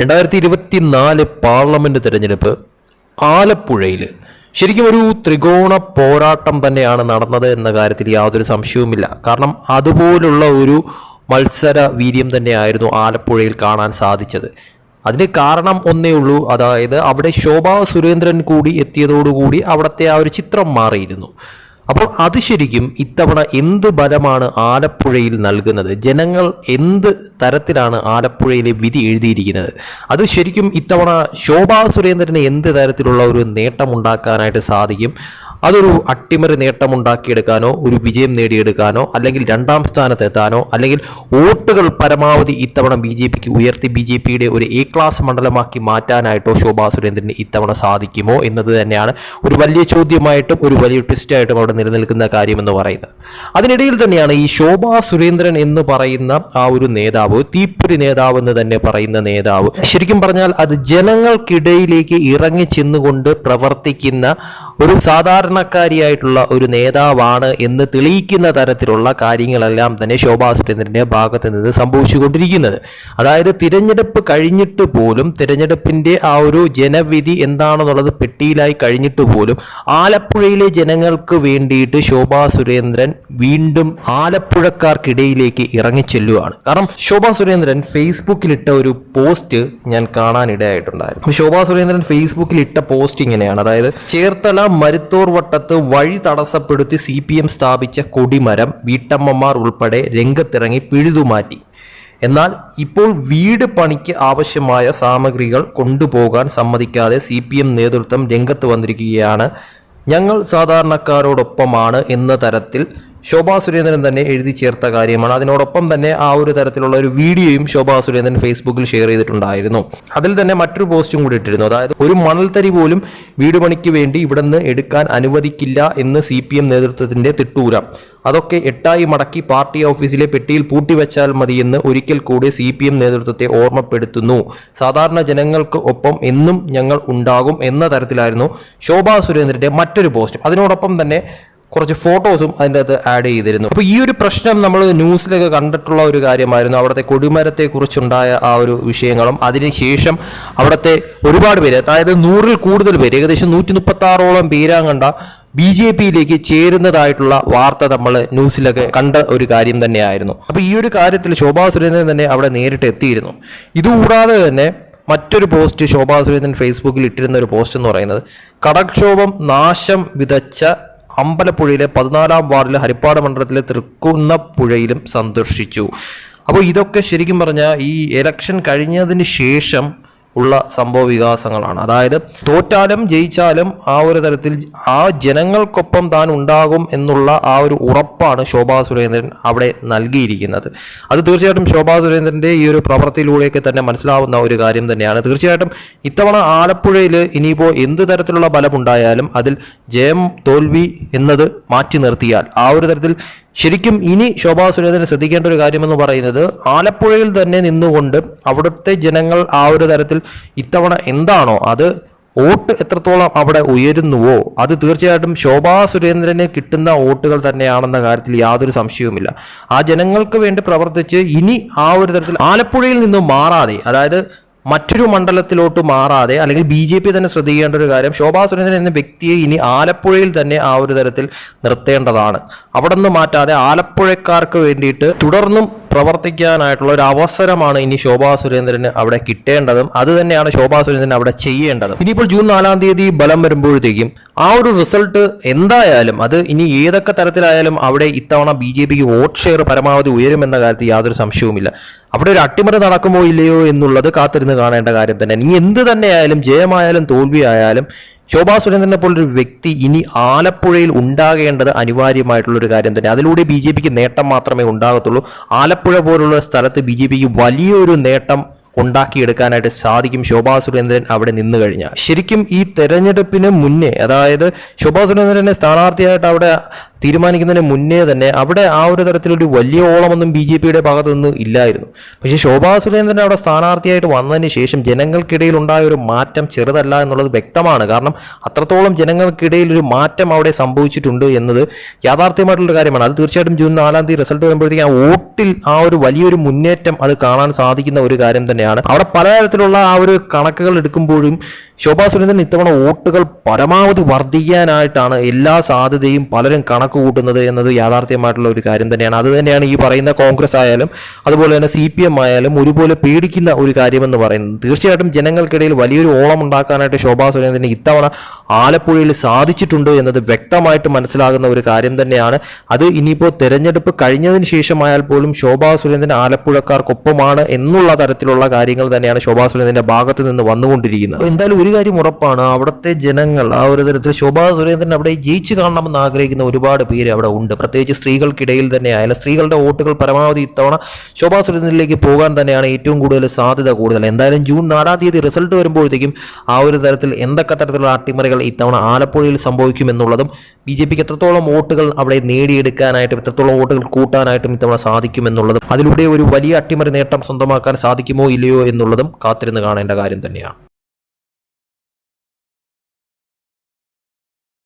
രണ്ടായിരത്തി ഇരുപത്തി നാല് പാർലമെന്റ് തെരഞ്ഞെടുപ്പ് ആലപ്പുഴയിൽ ശരിക്കും ഒരു ത്രികോണ പോരാട്ടം തന്നെയാണ് നടന്നത് എന്ന കാര്യത്തിൽ യാതൊരു സംശയവുമില്ല. കാരണം അതുപോലുള്ള ഒരു മത്സര വീര്യം തന്നെയായിരുന്നു ആലപ്പുഴയിൽ കാണാൻ സാധിച്ചത്. അതിന് കാരണം ഒന്നേ ഉള്ളൂ. അതായത് അവിടെ ശോഭാ സുരേന്ദ്രൻ കൂടി എത്തിയതോടുകൂടി അവിടുത്തെ ആ ഒരു ചിത്രം മാറിയിരുന്നു. അപ്പോൾ അത് ശരിക്കും ഇത്തവണ എന്ത് ബലമാണ് ആലപ്പുഴയിൽ നൽകുന്നത്? ജനങ്ങൾ എന്ത് തരത്തിലാണ് ആലപ്പുഴയിലെ വിധി എഴുതിയിരിക്കുന്നത്? അത് ശരിക്കും ഇത്തവണ ശോഭാ സുരേന്ദ്രന് എന്ത് തരത്തിലുള്ള ഒരു നേട്ടം ഉണ്ടാക്കാനായിട്ട് സാധിക്കും? അതൊരു അട്ടിമറി നേട്ടമുണ്ടാക്കിയെടുക്കാനോ ഒരു വിജയം നേടിയെടുക്കാനോ അല്ലെങ്കിൽ രണ്ടാം സ്ഥാനത്തെത്താനോ അല്ലെങ്കിൽ വോട്ടുകൾ പരമാവധി ഇത്തവണ ബി ജെ പിക്ക് ഉയർത്തി ബി ജെ പിയുടെ ഒരു എ ക്ലാസ് മണ്ഡലമാക്കി മാറ്റാനായിട്ടോ ശോഭാ സുരേന്ദ്രന് ഇത്തവണ സാധിക്കുമോ എന്നത് തന്നെയാണ് ഒരു വലിയ ചോദ്യമായിട്ടും ഒരു വലിയ ട്വിസ്റ്റായിട്ടും അവിടെ നിലനിൽക്കുന്ന കാര്യമെന്ന് പറയുന്നത്. അതിനിടയിൽ തന്നെയാണ് ഈ ശോഭാ സുരേന്ദ്രൻ എന്ന് പറയുന്ന ആ ഒരു നേതാവ് തീപ്പൊരി നേതാവ് എന്ന് തന്നെ പറയുന്ന നേതാവ്. ശരിക്കും പറഞ്ഞാൽ അത് ജനങ്ങൾക്കിടയിലേക്ക് ഇറങ്ങി ചെന്നുകൊണ്ട് പ്രവർത്തിക്കുന്ന ഒരു സാധാരണക്കാരിയായിട്ടുള്ള ഒരു നേതാവാണ് എന്ന് തെളിയിക്കുന്ന തരത്തിലുള്ള കാര്യങ്ങളെല്ലാം തന്നെ ശോഭാ സുരേന്ദ്രന്റെ ഭാഗത്ത് നിന്ന് സംഭവിച്ചുകൊണ്ടിരിക്കുന്നത്. അതായത് തിരഞ്ഞെടുപ്പ് കഴിഞ്ഞിട്ട് പോലും തിരഞ്ഞെടുപ്പിന്റെ ആ ഒരു ജനവിധി എന്താണെന്നുള്ളത് പെട്ടിയിലായി കഴിഞ്ഞിട്ട് പോലും ആലപ്പുഴയിലെ ജനങ്ങൾക്ക് വേണ്ടിയിട്ട് ശോഭാ സുരേന്ദ്രൻ വീണ്ടും ആലപ്പുഴക്കാർക്കിടയിലേക്ക് ഇറങ്ങിച്ചെല്ലുകയാണ് കാരണം ശോഭാ സുരേന്ദ്രൻ ഫേസ്ബുക്കിലിട്ട ഒരു പോസ്റ്റ് ഞാൻ കാണാനിടയായിട്ടുണ്ടായിരുന്നു. ശോഭാ സുരേന്ദ്രൻ ഫേസ്ബുക്കിൽ ഇട്ട പോസ്റ്റ് ഇങ്ങനെയാണ്. അതായത് ചേർത്തല മരുത്തോർ വട്ടത്ത് വഴി തടസ്സപ്പെടുത്തി സി പി എം സ്ഥാപിച്ച കൊടിമരം വീട്ടമ്മമാർ ഉൾപ്പെടെ രംഗത്തിറങ്ങി പിഴുതുമാറ്റി. എന്നാൽ ഇപ്പോൾ വീട് പണിക്ക് ആവശ്യമായ സാമഗ്രികൾ കൊണ്ടുപോകാൻ സമ്മതിക്കാതെ സി പി എം നേതൃത്വം രംഗത്ത് വന്നിരിക്കുകയാണ്. ഞങ്ങൾ സാധാരണക്കാരോടൊപ്പമാണ് എന്ന തരത്തിൽ ശോഭാ സുരേന്ദ്രൻ തന്നെ എഴുതി ചേർത്ത കാര്യമാണ്. അതിനോടൊപ്പം തന്നെ ആ ഒരു തരത്തിലുള്ള ഒരു വീഡിയോയും ശോഭാ സുരേന്ദ്രൻ ഫേസ്ബുക്കിൽ ഷെയർ ചെയ്തിട്ടുണ്ടായിരുന്നു. അതിൽ തന്നെ മറ്റൊരു പോസ്റ്റും കൂടി ഇട്ടിരുന്നു. അതായത് ഒരു മണൽത്തരി പോലും വീട് പണിക്ക് വേണ്ടി ഇവിടെ നിന്ന് എടുക്കാൻ അനുവദിക്കില്ല എന്ന് സി പി എം നേതൃത്വത്തിന്റെ തിട്ടൂരം. അതൊക്കെ എട്ടായി മടക്കി പാർട്ടി ഓഫീസിലെ പെട്ടിയിൽ പൂട്ടിവെച്ചാൽ മതിയെന്ന് ഒരിക്കൽ കൂടി സി പി എം നേതൃത്വത്തെ ഓർമ്മപ്പെടുത്തുന്നു. സാധാരണ ജനങ്ങൾക്ക് ഒപ്പം എന്നും ഞങ്ങൾ ഉണ്ടാകും എന്ന തരത്തിലായിരുന്നു ശോഭാ സുരേന്ദ്രന്റെ മറ്റൊരു പോസ്റ്റ്. അതിനോടൊപ്പം തന്നെ കുറച്ച് ഫോട്ടോസും അതിന്റെ അകത്ത് ആഡ് ചെയ്തിരുന്നു. അപ്പോൾ ഈ ഒരു പ്രശ്നം നമ്മൾ ന്യൂസിലൊക്കെ കണ്ടിട്ടുള്ള ഒരു കാര്യമായിരുന്നു. അവിടുത്തെ കൊടിമരത്തെ കുറിച്ചുണ്ടായ ആ ഒരു വിഷയങ്ങളും അതിനുശേഷം അവിടുത്തെ ഒരുപാട് പേര് അതായത് നൂറിൽ കൂടുതൽ പേര് ഏകദേശം നൂറ്റി മുപ്പത്തി ആറോളം കണ്ട ബി ജെ പിയിലേക്ക് ചേരുന്നതായിട്ടുള്ള വാർത്ത നമ്മൾ ന്യൂസിലൊക്കെ കണ്ട ഒരു കാര്യം തന്നെയായിരുന്നു. അപ്പോൾ ഈ ഒരു കാര്യത്തിൽ ശോഭാ സുരേന്ദ്രൻ തന്നെ അവിടെ നേരിട്ട് എത്തിയിരുന്നു. ഇതുകൂടാതെ തന്നെ മറ്റൊരു പോസ്റ്റ് ശോഭാ സുരേന്ദ്രൻ ഫേസ്ബുക്കിൽ ഇട്ടിരുന്ന ഒരു പോസ്റ്റ് എന്ന് പറയുന്നത് കടൽക്ഷോഭം നാശം വിതച്ച അമ്പലപ്പുഴയിലെ പതിനാലാം വാർഡിലെ ഹരിപ്പാട് മണ്ഡലത്തിലെ തൃക്കുന്നപ്പുഴയിലും സന്ദർശിച്ചു. അപ്പോൾ ഇതൊക്കെ ശരിക്കും പറഞ്ഞാൽ ഈ ഇലക്ഷൻ കഴിഞ്ഞതിന് ശേഷം ഉള്ള സംഭവ വികാസങ്ങളാണ്. അതായത് തോറ്റാലും ജയിച്ചാലും ആ ഒരു തരത്തിൽ ആ ജനങ്ങൾക്കൊപ്പം താൻ ഉണ്ടാകും എന്നുള്ള ആ ഒരു ഉറപ്പാണ് ശോഭാ സുരേന്ദ്രൻ അവിടെ നൽകിയിരിക്കുന്നത്. അത് തീർച്ചയായിട്ടും ശോഭാ സുരേന്ദ്രന്റെ ഈ ഒരു പ്രവൃത്തിയിലൂടെയൊക്കെ തന്നെ മനസ്സിലാവുന്ന ഒരു കാര്യം തന്നെയാണ്. തീർച്ചയായിട്ടും ഇത്തവണ ആലപ്പുഴയിൽ ഇനിയിപ്പോൾ എന്ത് തരത്തിലുള്ള ബലമുണ്ടായാലും അതിൽ ജയം തോൽവി എന്നത് മാറ്റി നിർത്തിയാൽ ആ ഒരു തരത്തിൽ ശരിക്കും ഇനി ശോഭാ സുരേന്ദ്രൻ ശ്രദ്ധിക്കേണ്ട ഒരു കാര്യമെന്ന് പറയുന്നത് ആലപ്പുഴയിൽ തന്നെ നിന്നുകൊണ്ട് അവിടുത്തെ ജനങ്ങൾ ആ ഒരു തരത്തിൽ ഇത്തവണ എന്താണോ അത് വോട്ട് എത്രത്തോളം അവിടെ ഉയരുന്നുവോ അത് തീർച്ചയായിട്ടും ശോഭാ സുരേന്ദ്രന് കിട്ടുന്ന വോട്ടുകൾ തന്നെയാണെന്ന കാര്യത്തിൽ യാതൊരു സംശയവുമില്ല. ആ ജനങ്ങൾക്ക് വേണ്ടി പ്രവർത്തിച്ച് ഇനി ആ ഒരു തരത്തിൽ ആലപ്പുഴയിൽ നിന്നും മാറാതെ അതായത് മറ്റൊരു മണ്ഡലത്തിലോട്ട് മാറാതെ അല്ലെങ്കിൽ ബി ജെ പി തന്നെ ശ്രദ്ധിക്കേണ്ട ഒരു കാര്യം ശോഭാ സുരേന്ദ്രൻ എന്ന വ്യക്തിയെ ഇനി ആലപ്പുഴയിൽ തന്നെ ആ ഒരു തരത്തിൽ നിർത്തേണ്ടതാണ്. അവിടെ നിന്ന് മാറ്റാതെ ആലപ്പുഴക്കാർക്ക് വേണ്ടിയിട്ട് തുടർന്നും പ്രവർത്തിക്കാനായിട്ടുള്ള ഒരു അവസരമാണ് ഇനി ശോഭാ സുരേന്ദ്രന് അവിടെ കിട്ടേണ്ടതും. അത് തന്നെയാണ് ശോഭാ സുരേന്ദ്രൻ അവിടെ ചെയ്യേണ്ടത്. ഇനിയിപ്പോൾ ജൂൺ നാലാം തീയതി ബലം വരുമ്പോഴത്തേക്കും ആ ഒരു റിസൾട്ട് എന്തായാലും അത് ഇനി ഏതൊക്കെ തരത്തിലായാലും അവിടെ ഇത്തവണ ബി ജെ പിക്ക് വോട്ട് ഷെയർ പരമാവധി ഉയരുമെന്ന കാര്യത്തിൽ യാതൊരു സംശയവുമില്ല. അവിടെ ഒരു അട്ടിമറി നടക്കുമോ ഇല്ലയോ എന്നുള്ളത് കാത്തിരുന്ന് കാണേണ്ട കാര്യം തന്നെ. ഇനി എന്ത് തന്നെയായാലും ജയമായാലും തോൽവിയായാലും ശോഭാ സുരേന്ദ്രനെ പോലൊരു വ്യക്തി ഇനി ആലപ്പുഴയിൽ ഉണ്ടാകേണ്ടത് അനിവാര്യമായിട്ടുള്ള ഒരു കാര്യം തന്നെ. അതിലൂടെ ബി ജെ പിക്ക് നേട്ടം മാത്രമേ ഉണ്ടാകത്തുള്ളൂ. ആലപ്പുഴ പോലുള്ള സ്ഥലത്ത് ബി ജെ പിക്ക് വലിയൊരു നേട്ടം ഉണ്ടാക്കിയെടുക്കാനായിട്ട് സാധിക്കും ശോഭാ സുരേന്ദ്രൻ അവിടെ നിന്ന് കഴിഞ്ഞാൽ. ശരിക്കും ഈ തെരഞ്ഞെടുപ്പിന് മുന്നേ അതായത് ശോഭാ സുരേന്ദ്രനെ സ്ഥാനാർത്ഥിയായിട്ട് അവിടെ തീരുമാനിക്കുന്നതിന് മുന്നേ തന്നെ അവിടെ ആ ഒരു തരത്തിലൊരു വലിയ ഓളമൊന്നും ബി ജെ പിയുടെ ഭാഗത്തു നിന്ന് ഇല്ലായിരുന്നു. പക്ഷേ ശോഭാ സുരേന്ദ്രൻ അവിടെ സ്ഥാനാർത്ഥിയായിട്ട് വന്നതിന് ശേഷം ജനങ്ങൾക്കിടയിൽ ഉണ്ടായ ഒരു മാറ്റം ചെറുതല്ല എന്നുള്ളത് വ്യക്തമാണ്. കാരണം അത്രത്തോളം ജനങ്ങൾക്കിടയിൽ ഒരു മാറ്റം അവിടെ സംഭവിച്ചിട്ടുണ്ട് എന്നത് യാഥാർത്ഥ്യമായിട്ടുള്ള കാര്യമാണ്. അത് തീർച്ചയായിട്ടും ജൂൺ നാലാം തീയതി റിസൾട്ട് വരുമ്പോഴത്തേക്കും ആ വോട്ടിൽ ആ ഒരു വലിയൊരു മുന്നേറ്റം അത് കാണാൻ സാധിക്കുന്ന ഒരു കാര്യം തന്നെയാണ്. അവിടെ പലതരത്തിലുള്ള ആ ഒരു കണക്കുകൾ എടുക്കുമ്പോഴും ശോഭാ സുരേന്ദ്രൻ ഇത്തവണ വോട്ടുകൾ പരമാവധി വർദ്ധിക്കാനായിട്ടാണ് എല്ലാ സാധ്യതയും പലരും കണക്ക് കൂട്ടുന്നത് എന്നത് യാഥാർത്ഥ്യമായിട്ടുള്ള ഒരു കാര്യം തന്നെയാണ്. അത് തന്നെയാണ് ഈ പറയുന്ന കോൺഗ്രസ് ആയാലും അതുപോലെ തന്നെ സി പി എം ആയാലും ഒരുപോലെ പേടിക്കുന്ന ഒരു കാര്യമെന്ന് പറയുന്നത്. തീർച്ചയായിട്ടും ജനങ്ങൾക്കിടയിൽ വലിയൊരു ഓളം ഉണ്ടാക്കാനായിട്ട് ശോഭാ സുരേന്ദ്രന് ഇത്തവണ ആലപ്പുഴയിൽ സാധിച്ചിട്ടുണ്ട് എന്നത് വ്യക്തമായിട്ട് മനസ്സിലാകുന്ന ഒരു കാര്യം തന്നെയാണ്. അത് ഇനിയിപ്പോൾ തെരഞ്ഞെടുപ്പ് കഴിഞ്ഞതിന് ശേഷമായാൽ പോലും ശോഭാ സുരേന്ദ്രൻ ആലപ്പുഴക്കാർക്കൊപ്പമാണ് എന്നുള്ള തരത്തിലുള്ള കാര്യങ്ങൾ തന്നെയാണ് ശോഭാ സുരേന്ദ്രന്റെ ഭാഗത്ത് നിന്ന് വന്നുകൊണ്ടിരിക്കുന്നത്. എന്തായാലും ഒരു കാര്യം ഉറപ്പാണ്. അവിടുത്തെ ജനങ്ങൾ ആ ഒരു തരത്തിൽ ശോഭാ സുരേന്ദ്രൻ അവിടെ ജയിച്ചു കാണണമെന്ന് ആഗ്രഹിക്കുന്ന ഒരുപാട് പേര് അവിടെ ഉണ്ട്. പ്രത്യേകിച്ച് സ്ത്രീകൾക്കിടയിൽ തന്നെ ആയാലും സ്ത്രീകളുടെ വോട്ടുകൾ പരമാവധി ഇത്തവണ ശോഭാ സുരേന്ദ്രനിലേക്ക് പോകാൻ തന്നെയാണ് ഏറ്റവും കൂടുതൽ സാധ്യത കൂടുതൽ. എന്തായാലും ജൂൺ നാലാം തീയതി റിസൾട്ട് വരുമ്പോഴത്തേക്കും ആ ഒരു തരത്തിൽ എന്തൊക്കെ തരത്തിലുള്ള അട്ടിമറികൾ ഇത്തവണ ആലപ്പുഴയിൽ സംഭവിക്കുമെന്നുള്ളതും ബി ജെ പിക്ക് എത്രത്തോളം വോട്ടുകൾ അവിടെ നേടിയെടുക്കാനായിട്ടും എത്രത്തോളം വോട്ടുകൾ കൂട്ടാനായിട്ടും ഇത്തവണ സാധിക്കുമെന്നുള്ളതും അതിലൂടെ ഒരു വലിയ അട്ടിമറി നേട്ടം സ്വന്തമാക്കാൻ സാധിക്കുമോ ഇല്ലയോ എന്നുള്ളതും കാത്തിരുന്ന് കാണേണ്ട കാര്യം തന്നെയാണ്.